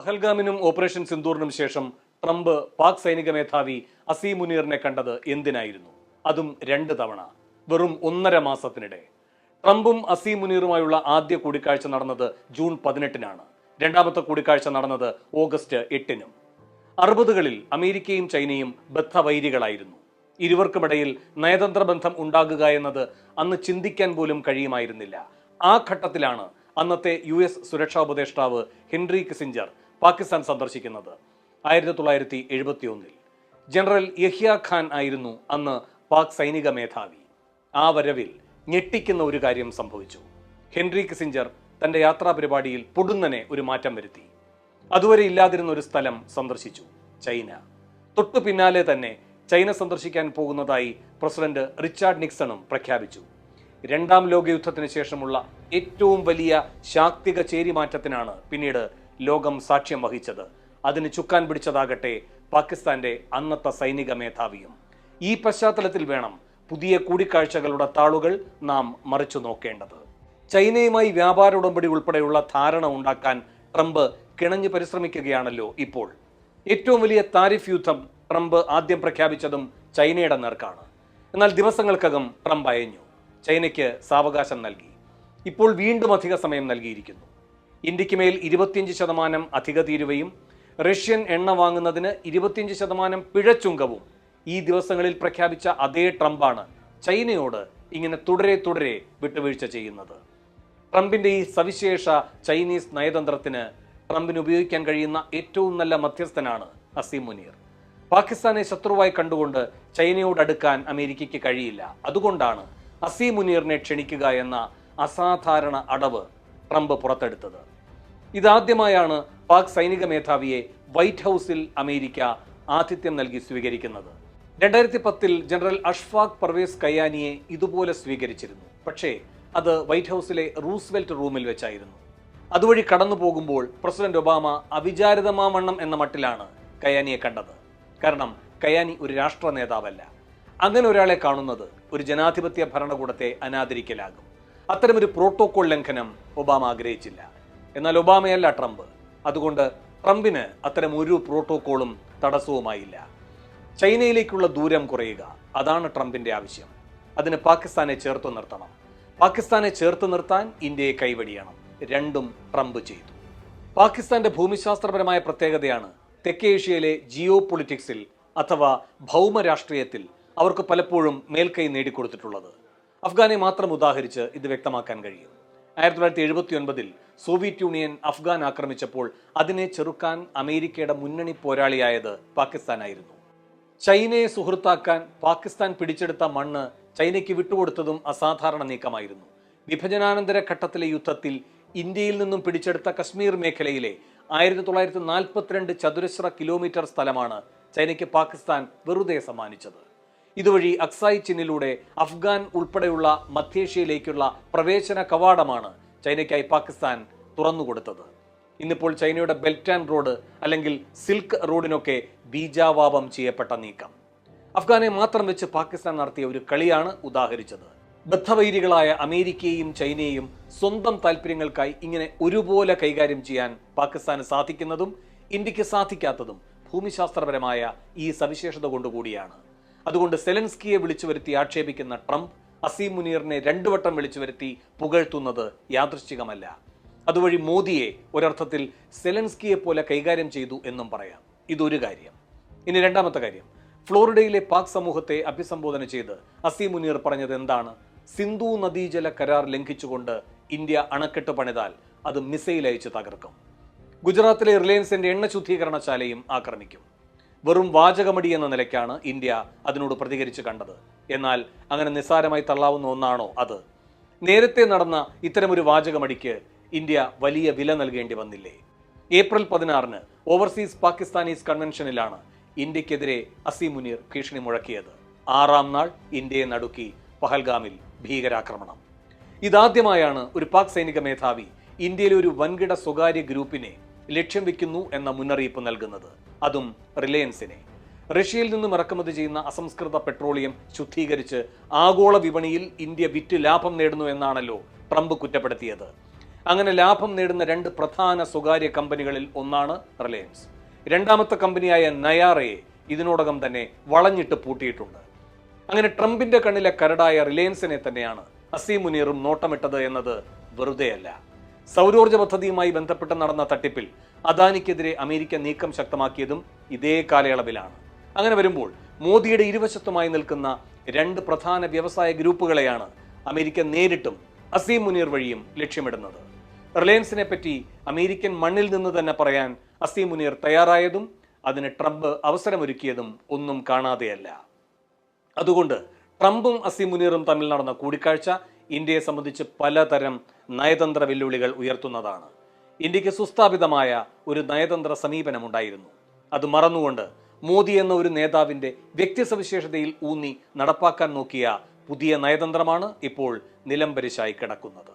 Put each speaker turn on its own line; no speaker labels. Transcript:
പഹൽഗാമിനും operation സിന്ദൂറിനും ശേഷം Trump Pak സൈനിക മേധാവി അസീം മുനീറിനെ കണ്ടത് എന്തിനായിരുന്നു? അതും രണ്ട് തവണ. വെറും ഒന്നര മാസത്തിനിടെ. ട്രംപും അസീം മുനീറുമായുള്ള ആദ്യ കൂടിക്കാഴ്ച നടന്നത് ജൂൺ പതിനെട്ടിനാണ്. രണ്ടാമത്തെ കൂടിക്കാഴ്ച നടന്നത് ഓഗസ്റ്റ് എട്ടിനും. അറുപതുകളിൽ അമേരിക്കയും ചൈനയും ബദ്ധവൈരികളായിരുന്നു. ഇരുവർക്കുമിടയിൽ നയതന്ത്ര ബന്ധം ഉണ്ടാകുക എന്നത് അന്ന് ചിന്തിക്കാൻ പോലും കഴിയുമായിരുന്നില്ല. ആ ഘട്ടത്തിലാണ് അന്നത്തെ യു എസ് സുരക്ഷാ ഉപദേഷ്ടാവ് ഹെൻറി കിസിഞ്ചർ പാകിസ്ഥാൻ സന്ദർശിക്കുന്നത്. ആയിരത്തി തൊള്ളായിരത്തി എഴുപത്തി ഒന്നിൽ ജനറൽ യഹിയ ഖാൻ ആയിരുന്നു അന്ന് പാക് സൈനിക മേധാവി. ആ വരവിൽ ഞെട്ടിക്കുന്ന ഒരു കാര്യം സംഭവിച്ചു. ഹെൻറി കിസിഞ്ചർ തന്റെ യാത്രാ പരിപാടിയിൽ പൊടുന്നനെ ഒരു മാറ്റം വരുത്തി. അതുവരെ ഇല്ലാതിരുന്ന ഒരു സ്ഥലം സന്ദർശിച്ചു ചൈന. തൊട്ടു പിന്നാലെ തന്നെ ചൈന സന്ദർശിക്കാൻ പോകുന്നതായി പ്രസിഡന്റ് റിച്ചാർഡ് നിക്സണും പ്രഖ്യാപിച്ചു. രണ്ടാം ലോകയുദ്ധത്തിന് ശേഷമുള്ള ഏറ്റവും വലിയ ശാക്തിക ചേരിമാറ്റത്തിനാണ് പിന്നീട് ലോകം സാക്ഷ്യം വഹിച്ചത്. അതിന് ചുക്കാൻ പിടിച്ചതാകട്ടെ പാകിസ്ഥാന്റെ അന്നത്തെ സൈനിക മേധാവിയും. ഈ പശ്ചാത്തലത്തിൽ വേണം പുതിയ കൂടിക്കാഴ്ചകളുടെ താളുകൾ നാം മറിച്ചു നോക്കേണ്ടത്. ചൈനയുമായി വ്യാപാര ഉടമ്പടി ഉൾപ്പെടെയുള്ള ധാരണ ഉണ്ടാക്കാൻ ട്രംപ് കിണഞ്ഞു പരിശ്രമിക്കുകയാണല്ലോ ഇപ്പോൾ. ഏറ്റവും വലിയ താരിഫ് യുദ്ധം ട്രംപ് ആദ്യം പ്രഖ്യാപിച്ചതും ചൈനയുടെ നേർക്കാണ്. എന്നാൽ ദിവസങ്ങൾക്കകം ട്രംപ് അയഞ്ഞു. ചൈനയ്ക്ക് സാവകാശം നൽകി. ഇപ്പോൾ വീണ്ടും അധിക സമയം നൽകിയിരിക്കുന്നു. ഇന്ത്യയ്ക്ക് മേൽ ഇരുപത്തിയഞ്ച് ശതമാനം അധിക തീരുവയും റഷ്യൻ എണ്ണ വാങ്ങുന്നതിന് ഇരുപത്തിയഞ്ച് ശതമാനം പിഴച്ചുങ്കവും ഈ ദിവസങ്ങളിൽ പ്രഖ്യാപിച്ച അതേ ട്രംപാണ് ചൈനയോട് ഇങ്ങനെ തുടരെ തുടരെ വിട്ടുവീഴ്ച ചെയ്യുന്നത്. ട്രംപിന്റെ ഈ സവിശേഷ ചൈനീസ് നയതന്ത്രത്തിന് ട്രംപിന് ഉപയോഗിക്കാൻ കഴിയുന്ന ഏറ്റവും നല്ല മധ്യസ്ഥനാണ് അസീം മുനീർ. പാകിസ്ഥാനെ ശത്രുവായി കണ്ടുകൊണ്ട് ചൈനയോട് അടുക്കാൻ അമേരിക്കയ്ക്ക് കഴിയില്ല. അതുകൊണ്ടാണ് അസീം മുനീറിനെ ക്ഷണിക്കുക എന്ന അസാധാരണ അടവ് ട്രംപ് പുറത്തെടുത്തത്. ഇതാദ്യമായാണ് പാക് സൈനിക മേധാവിയെ വൈറ്റ് ഹൗസിൽ അമേരിക്ക ആതിഥ്യം നൽകി സ്വീകരിക്കുന്നത്. രണ്ടായിരത്തി പത്തിൽ ജനറൽ അഷ്ഫാഖ് പർവേസ് കയാനിയെ ഇതുപോലെ സ്വീകരിച്ചിരുന്നു. പക്ഷേ അത് വൈറ്റ് ഹൗസിലെ റൂസ്വെൽറ്റ് റൂമിൽ വെച്ചായിരുന്നു. അതുവഴി കടന്നു പോകുമ്പോൾ പ്രസിഡന്റ് ഒബാമ അവിചാരിതമാവണ്ണം എന്ന മട്ടിലാണ് കയാനിയെ കണ്ടത്. കാരണം കയാനി ഒരു രാഷ്ട്ര നേതാവല്ല അങ്ങനെ ഒരാളെ കാണുന്നത് ഒരു ജനാധിപത്യ ഭരണകൂടത്തെ അനാദരിക്കലാകും. അത്തരമൊരു പ്രോട്ടോകോൾ ലംഘനം ഒബാമ ആഗ്രഹിച്ചില്ല. എന്നാൽ ഒബാമയല്ല ട്രംപ്. അതുകൊണ്ട് ട്രംപിന് അത്തരം ഒരു പ്രോട്ടോകോളും തടസ്സവുമായില്ല. ചൈനയിലേക്കുള്ള ദൂരം കുറയുക അതാണ് ട്രംപിന്റെ ആവശ്യം. അതിന് പാകിസ്ഥാനെ ചേർത്ത് നിർത്തണം. പാകിസ്ഥാനെ ചേർത്ത് നിർത്താൻ ഇന്ത്യയെ കൈവടിയണം. രണ്ടും ട്രംപ് ചെയ്തു. പാകിസ്ഥാന്റെ ഭൂമിശാസ്ത്രപരമായ പ്രത്യേകതയാണ് തെക്കേഷ്യയിലെ ജിയോ പൊളിറ്റിക്സിൽ അഥവാ ഭൗമരാഷ്ട്രീയത്തിൽ അവർക്ക് പലപ്പോഴും മേൽക്കൈ നേടിക്കൊടുത്തിട്ടുള്ളത്. അഫ്ഗാനെ മാത്രം ഉദാഹരിച്ച് ഇത് വ്യക്തമാക്കാൻ കഴിയും. ആയിരത്തി തൊള്ളായിരത്തി എഴുപത്തി ഒൻപതിൽ സോവിയറ്റ് യൂണിയൻ അഫ്ഗാൻ ആക്രമിച്ചപ്പോൾ അതിനെ ചെറുക്കാൻ അമേരിക്കയുടെ മുന്നണി പോരാളിയായത് പാകിസ്ഥാനായിരുന്നു. ചൈനയെ സുഹൃത്താക്കാൻ പാകിസ്ഥാൻ പിടിച്ചെടുത്ത മണ്ണ് ചൈനയ്ക്ക് വിട്ടുകൊടുത്തതും അസാധാരണ നീക്കമായിരുന്നു. വിഭജനാനന്തര ഘട്ടത്തിലെ യുദ്ധത്തിൽ ഇന്ത്യയിൽ നിന്നും പിടിച്ചെടുത്ത കശ്മീർ മേഖലയിലെ ആയിരത്തി തൊള്ളായിരത്തി നാൽപ്പത്തിരണ്ട് ചതുരശ്ര കിലോമീറ്റർ സ്ഥലമാണ് ചൈനയ്ക്ക് പാകിസ്ഥാൻ വെറുതെ സമ്മാനിച്ചത്. ഇതുവഴി അക്സായ് ചിന്നിലൂടെ അഫ്ഗാൻ ഉൾപ്പെടെയുള്ള മധ്യേഷ്യയിലേക്കുള്ള പ്രവേശന കവാടമാണ് ചൈനയ്ക്കായി പാകിസ്ഥാൻ തുറന്നുകൊടുത്തത്. ഇന്നിപ്പോൾ ചൈനയുടെ ബെൽറ്റ് ആൻഡ് റോഡ് അല്ലെങ്കിൽ സിൽക്ക് റോഡിനൊക്കെ ബീജാവാപം ചെയ്യപ്പെട്ട നീക്കം. അഫ്ഗാനെ മാത്രം വെച്ച് പാകിസ്ഥാൻ നടത്തിയ ഒരു കളിയാണ് ഉദാഹരിച്ചത്. ബദ്ധവൈരികളായ അമേരിക്കയെയും ചൈനയെയും സ്വന്തം താല്പര്യങ്ങൾക്കായി ഇങ്ങനെ ഒരുപോലെ കൈകാര്യം ചെയ്യാൻ പാകിസ്ഥാന് സാധിക്കുന്നതും ഇന്ത്യയ്ക്ക് സാധിക്കാത്തതും ഭൂമിശാസ്ത്രപരമായ ഈ സവിശേഷത കൊണ്ടുകൂടിയാണ്. അതുകൊണ്ട് സെലൻസ്കിയെ വിളിച്ചു വരുത്തി ആക്ഷേപിക്കുന്ന ട്രംപ് അസീം മുനീറിനെ രണ്ടു വട്ടം വിളിച്ചു വരുത്തി പുകഴ്ത്തുന്നത് യാദൃശ്ചികമല്ല. അതുവഴി മോദിയെ ഒരർത്ഥത്തിൽ സെലൻസ്കിയെ പോലെ കൈകാര്യം ചെയ്തു എന്നും പറയാം. ഇതൊരു കാര്യം. ഇനി രണ്ടാമത്തെ കാര്യം. ഫ്ലോറിഡയിലെ പാക് സമൂഹത്തെ അഭിസംബോധന ചെയ്ത് അസീം മുനീർ പറഞ്ഞത് എന്താണ്? സിന്ധു നദീജല കരാർ ലംഘിച്ചുകൊണ്ട് ഇന്ത്യ അണക്കെട്ട് പണിതാൽ അത് മിസൈൽ അയച്ച് തകർക്കും. ഗുജറാത്തിലെ റിലയൻസിന്റെ എണ്ണ ശുദ്ധീകരണശാലയും ആക്രമിക്കും. വെറും വാചകമടി എന്ന നിലയ്ക്കാണ് ഇന്ത്യ അതിനോട് പ്രതികരിച്ചു കണ്ടത്. എന്നാൽ അങ്ങനെ നിസ്സാരമായി തള്ളാവുന്ന ഒന്നാണോ അത്? നേരത്തെ നടന്ന ഇത്തരമൊരു വാചകമടിക്ക് ഇന്ത്യ വലിയ വില നൽകേണ്ടി വന്നില്ലേ? ഏപ്രിൽ പതിനാറിന് ഓവർസീസ് പാകിസ്ഥാനീസ് കൺവെൻഷനിലാണ് ഇന്ത്യക്കെതിരെ അസീം മുനീർ ഭീഷണി മുഴക്കിയത്. ആറാം നാൾ ഇന്ത്യയെ നടുക്കി പഹൽഗാമിൽ ഭീകരാക്രമണം. ഇതാദ്യമായാണ് ഒരു പാക് സൈനിക മേധാവി ഇന്ത്യയിലെ ഒരു വൻകിട സ്വകാര്യ ഗ്രൂപ്പിനെ ലക്ഷ്യം വെക്കുന്നു എന്ന മുന്നറിയിപ്പ് നൽകുന്നത്. അതും റിലയൻസിനെ. റഷ്യയിൽ നിന്നും ഇറക്കുമതി ചെയ്യുന്ന അസംസ്കൃത പെട്രോളിയം ശുദ്ധീകരിച്ച് ആഗോള വിപണിയിൽ ഇന്ത്യ വിറ്റ് ലാഭം നേടുന്നു എന്നാണല്ലോ ട്രംപ് കുറ്റപ്പെടുത്തിയത്. അങ്ങനെ ലാഭം നേടുന്ന രണ്ട് പ്രധാന സ്വകാര്യ കമ്പനികളിൽ ഒന്നാണ് റിലയൻസ്. രണ്ടാമത്തെ കമ്പനിയായ നയാറയെ ഇതിനോടകം തന്നെ വളഞ്ഞിട്ട് പൂട്ടിയിട്ടുണ്ട്. അങ്ങനെ ട്രംപിന്റെ കണ്ണിലെ കരടായ റിലയൻസിനെ തന്നെയാണ് അസീം മുനീറും നോട്ടമിട്ടത് എന്നത് വെറുതെയല്ല. സൗരോർജ പദ്ധതിയുമായി ബന്ധപ്പെട്ട് നടന്ന തട്ടിപ്പിൽ അദാനിക്കെതിരെ അമേരിക്ക നീക്കം ശക്തമാക്കിയതും ഇതേ കാലയളവിലാണ്. അങ്ങനെ വരുമ്പോൾ മോദിയുടെ ഇരുവശത്തുമായി നിൽക്കുന്ന രണ്ട് പ്രധാന വ്യവസായ ഗ്രൂപ്പുകളെയാണ് അമേരിക്ക നേരിട്ടും അസീം മുനീർ വഴിയും ലക്ഷ്യമിടുന്നത്. റിലയൻസിനെ പറ്റി അമേരിക്കൻ മണ്ണിൽ നിന്ന് തന്നെ പറയാൻ അസീം മുനീർ തയ്യാറായതും അതിന് ട്രംപ് അവസരമൊരുക്കിയതും ഒന്നും കാണാതെയല്ല. അതുകൊണ്ട് ട്രംപും അസീം മുനീറും തമ്മിൽ നടന്ന കൂടിക്കാഴ്ച ഇന്ത്യയെ സംബന്ധിച്ച് പലതരം നയതന്ത്ര വെല്ലുവിളികൾ ഉയർത്തുന്നതാണ്. ഇന്ത്യയ്ക്ക് സുസ്ഥാപിതമായ ഒരു നയതന്ത്ര സമീപനമുണ്ടായിരുന്നു. അത് മറന്നുകൊണ്ട് മോദി എന്ന ഒരു നേതാവിന്റെ വ്യക്തിസവിശേഷതയിൽ ഊന്നി നടപ്പാക്കാൻ നോക്കിയ പുതിയ നയതന്ത്രമാണ് ഇപ്പോൾ നിലംപരിശായി കിടക്കുന്നത്.